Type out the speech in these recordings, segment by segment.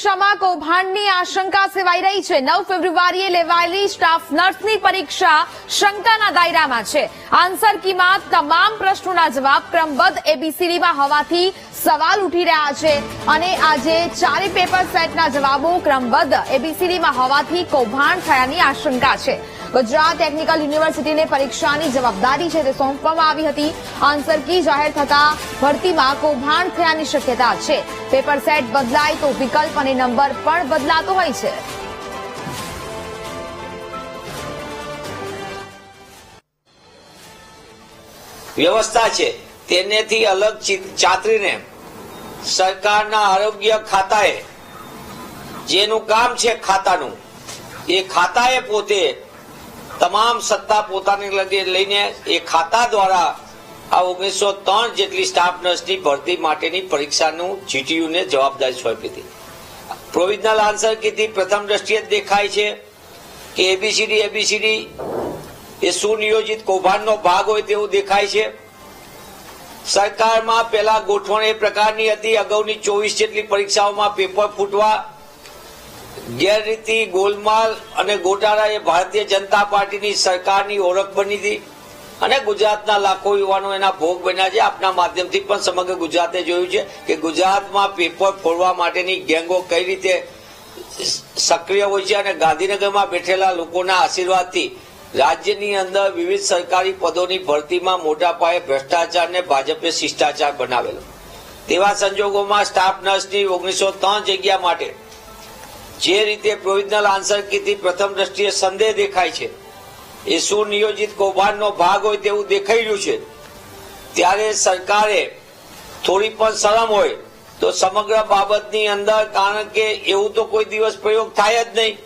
પરીક્ષામાં કૌભાંડની આશંકા સેવાઈ રહી છે. નવ ફેબ્રુઆરીએ લેવાયેલી સ્ટાફ નર્સની પરીક્ષા શંકાના દાયરામાં છે. આન્સર કીમાં તમામ પ્રશ્નોના જવાબ ક્રમબદ્ધ એબીસીડીમાં હોવાથી સવાલ ઉઠી રહ્યા છે અને આજે ચારે પેપર સેટના જવાબો ક્રમબદ્ધ એબીસીડીમાં હોવાથી કૌભાંડ થયાની આશંકા છે. ગુજરાત ટેકનિકલ યુનિવર્સિટીને પરીક્ષાની જવાબદારી છે તે સોંપવામાં આવી હતી. આન્સર કી જાહેર થતા ભરતીમાં કૌભાંડ થયાની શક્યતા છે. પેપર સેટ બદલાય તો વિકલ્પ અને નંબર પણ બદલાતો હોય છે. વ્યવસ્થા છે. તેનેથી અલગ ચિત- ચાતરીને સરકારના આરોગ્ય ખાતાએ, જેનું કામ છે ખાતાનું, એ ખાતાએ પોતે તમામ સત્તા પોતાની લઈને એ ખાતા દ્વારા આ ઓગણીસો ત્રણ જેટલી સ્ટાફ નર્સની ભરતી માટેની પરીક્ષાનું જીટીયુને જવાબદારી સોંપી હતી. પ્રોવિઝનલ આન્સર કીધી, પ્રથમ દ્રષ્ટિએ દેખાય છે કે એબીસીડી એબીસીડી એ સુનિયોજિત કૌભાંડનો ભાગ હોય તેવું દેખાય છે. સરકારમાં પહેલા ગોઠવણ એ પ્રકારની હતી, અગાઉની ચોવીસ જેટલી પરીક્ષાઓમાં પેપર ફૂટવા ગેરરીતિ ગોલમાલ અને ગોટાળા એ ભારતીય જનતા પાર્ટીની સરકારની ઓળખ બની હતી અને ગુજરાતના લાખો યુવાનો એના ભોગ બન્યા છે. આપના માધ્યમથી પણ સમગ્ર ગુજરાતે જોયું છે કે ગુજરાતમાં પેપર ફોડવા માટેની ગેંગો કઈ રીતે સક્રિય હોય છે અને ગાંધીનગરમાં બેઠેલા લોકોના આશીર્વાદથી રાજ્યની અંદર વિવિધ સરકારી પદોની ભરતીમાં મોટા પાયે ભ્રષ્ટાચારને ભાજપે શિષ્ટાચાર બનાવેલો. તેવા સંજોગોમાં સ્ટાફ નર્સની ઓગણીસો ત્રણ જગ્યા માટે જે રીતે પ્રોવિઝનલ આન્સર કીથી પ્રથમ દ્રષ્ટિએ સંદેહ દેખાય છે. એ સુનિયોજિત કૌભાંડનો ભાગ હોય તેવું દેખાઈ રહ્યું છે. ત્યારે સરકારે થોડી પણ શરમ હોય તો સમગ્ર બાબતની અંદર, કારણ કે એવું તો કોઈ દિવસ પ્રયોગ થાય જ નહીં.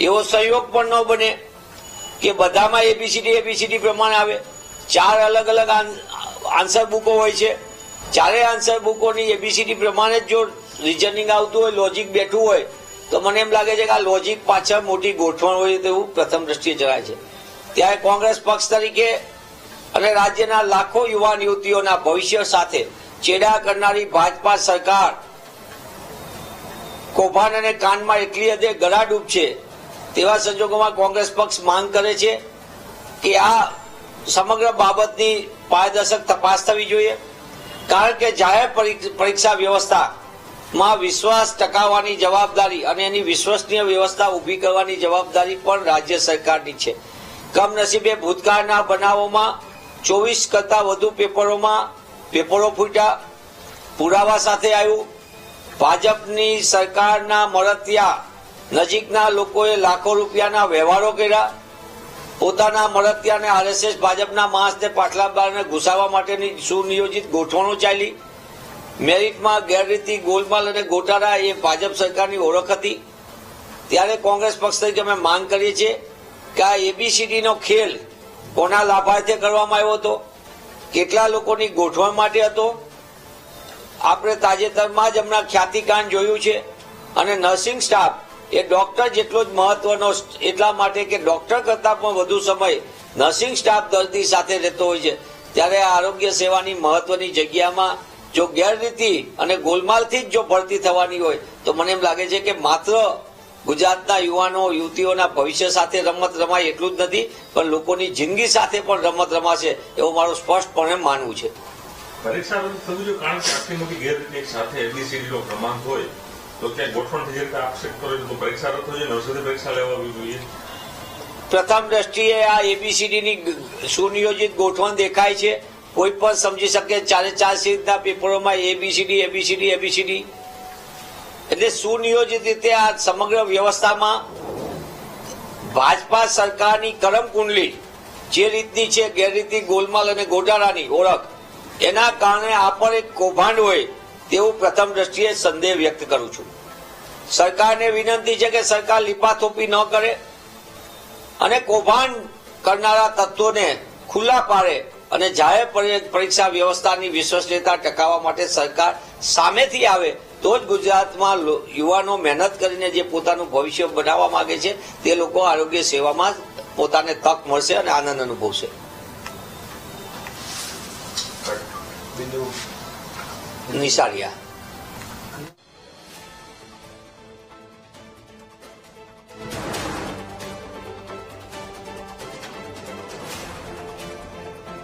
એવો સંયોગ પણ ન બને કે બધામાં એબીસીડી એબીસીડી પ્રમાણે આવે. ચાર અલગ અલગ આન્સર બુકો હોય છે. ચારે આન્સર બુકોની એબીસીડી પ્રમાણે જો રિઝનિંગ આવતું હોય લોજિક બેઠું હોય તો મને એમ લાગે છે કે આ લોજિક પાછળ મોટી ગોઠવણ હોય તેવું પ્રથમ દ્રષ્ટિએ જણાય છે. ત્યારે કોંગ્રેસ પક્ષ તરીકે અને રાજ્યના લાખો યુવાન યુવતીઓના ભવિષ્ય સાથે ચેડા કરનારી ભાજપા સરકાર કૌભાંડ અને કાનમાં એટલી હદે ગળાડૂબ છે તેવા સંજોગોમાં કોંગ્રેસ પક્ષ માંગ કરે છે કે આ સમગ્ર બાબતની પારદર્શક તપાસ થવી જોઈએ. કારણ કે જાહેર પરીક્ષા પરીક્ષા વ્યવસ્થામાં વિશ્વાસ ટકાવવાની જવાબદારી અને એની વિશ્વસનીય વ્યવસ્થા ઊભી કરવાની જવાબદારી પણ રાજ્ય સરકારની છે. કમનસીબે ભૂતકાળના બનાવોમાં, ચોવીસ કરતા વધુ પેપરોમાં, પેપરો ફૂટ્યા, પુરાવા સાથે આવ્યું. ભાજપની સરકારના મળતિયા નજીકના લોકોએ લાખો રૂપિયાના વ્યવહારો કર્યા. પોતાના મળતિયાને આરએસએસ, ભાજપના માણસને પાટલા બારને ઘુસાવવા માટેની સુનિયોજિત ગોઠવણો ચાલી. મેરિટમાં ગેરરીતિ, ગોલમાલ અને ગોટાળા એ ભાજપ સરકારની ઓળખ હતી. ત્યારે કોંગ્રેસ પક્ષ તરીકે અમે માંગ કરીએ છીએ કે આ એબીસીડીનો ખેલ કોના લાભાર્થે કરવામાં આવ્યો હતો, કેટલા લોકોની ગોઠવણ માટે હતો, આપણે તાજેતરમાં જ હમણાં ખ્યાતિકાંડ જોયું છે અને નર્સિંગ સ્ટાફ એ ડોક્ટર જેટલો જ મહત્વનો એટલા માટે કે ડોક્ટર કરતા પણ વધુ સમય નર્સિંગ સ્ટાફ દર્દી સાથે રહેતો હોય છે. ત્યારે આ આરોગ્ય સેવાની મહત્વની જગ્યામાં જો ગેરરીતિ અને ગોલમાલથી જ જો ભરતી થવાની હોય તો મને એમ લાગે છે કે માત્ર ગુજરાતના યુવાનો યુવતીઓના ભવિષ્ય સાથે રમત રમાય એટલું જ નથી પણ લોકોની જિંદગી સાથે પણ રમત રમાશે એવું મારું સ્પષ્ટપણે માનવું છે. પરીક્ષા રદ થવું જોઈએ કારણ કે આટલી મોટી ગેરરીતિ એક સાથે એબીસીડી ક્રમાંક હોય તો ક્યાંક ગોઠવણ જે રીતે આક્ષેપ કરો તો પરીક્ષા રદ થવી જોઈએ નવસારી પરીક્ષા લેવાવી જોઈએ. પ્રથમ દ્રષ્ટિએ આ એબીસીડી ની સુનિયોજિત ગોઠવણ દેખાય છે. કોઈ પણ સમજી શકે ચારે ચાર સીટના પેપરોમાં A B C D A B C D A B C D એટલે સુનિયોજિત રીતે આ સમગ્ર વ્યવસ્થામાં ભાજપા સરકારની કરમ કુંડલી, જે રીતની છે ગેરરીતિ ગોલમાલ અને ગોટાળાની ઓળખ, એના કારણે આ પર એક કૌભાંડ હોય તેવું પ્રથમ દ્રષ્ટિએ સંદેહ વ્યક્ત કરું છું. સરકારને વિનંતી છે કે સરકાર લીપાથોપી ન કરે અને કૌભાંડ કરનારા તત્વોને ખુલ્લા પાડે અને જાહેર પરીક્ષા વ્યવસ્થાની વિશ્વસનીયતા ટકાવવા માટે સરકાર સામેથી આવે તો જ ગુજરાતમાં યુવાનો મહેનત કરીને જે પોતાનું ભવિષ્ય બનાવવા માંગે છે તે લોકો આરોગ્ય સેવામાં પોતાને તક મળશે અને આનંદ અનુભવશે. નિશાળિયા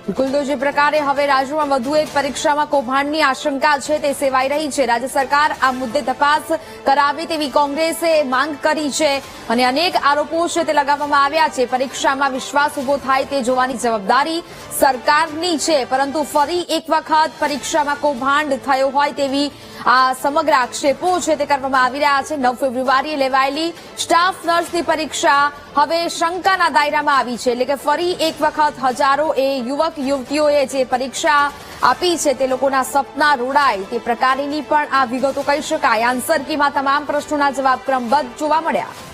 બિલકુલ જે પ્રકારે હવે રાજ્યમાં વધુ એક પરીક્ષામાં કૌભાંડની આશંકા છે તે સેવાઈ રહી છે. રાજ્ય સરકાર આ મુદ્દે તપાસ કરાવે તેવી કોંગ્રેસે માંગ કરી છે અને અનેક આરોપો છે તે લગાવવામાં આવ્યા છે. પરીક્ષામાં વિશ્વાસ ઊભો થાય તે જોવાની જવાબદારી સરકારની છે. પરંતુ ફરી એક વખત પરીક્ષામાં કૌભાંડ થયો હોય તેવી આ સમગ્ર આક્ષેપો છે તે કરવામાં આવી રહ્યા છે. નવ ફેબ્રુઆરીએ લેવાયેલી સ્ટાફ નર્સની પરીક્ષા હવે શંકાના દાયરામાં આવી છે. એટલે કે ફરી એક વખત હજારો એ યુવક, યુવતીઓએ જે પરીક્ષા આપી છે તે લોકોના સપના રોડાય. તે પ્રકારની પણ આ વિગતો કહી શકાય. આન્સર કીમાં તમામ પ્રશ્નોના જવાબ ક્રમબદ્ધ જોવા મળ્યા.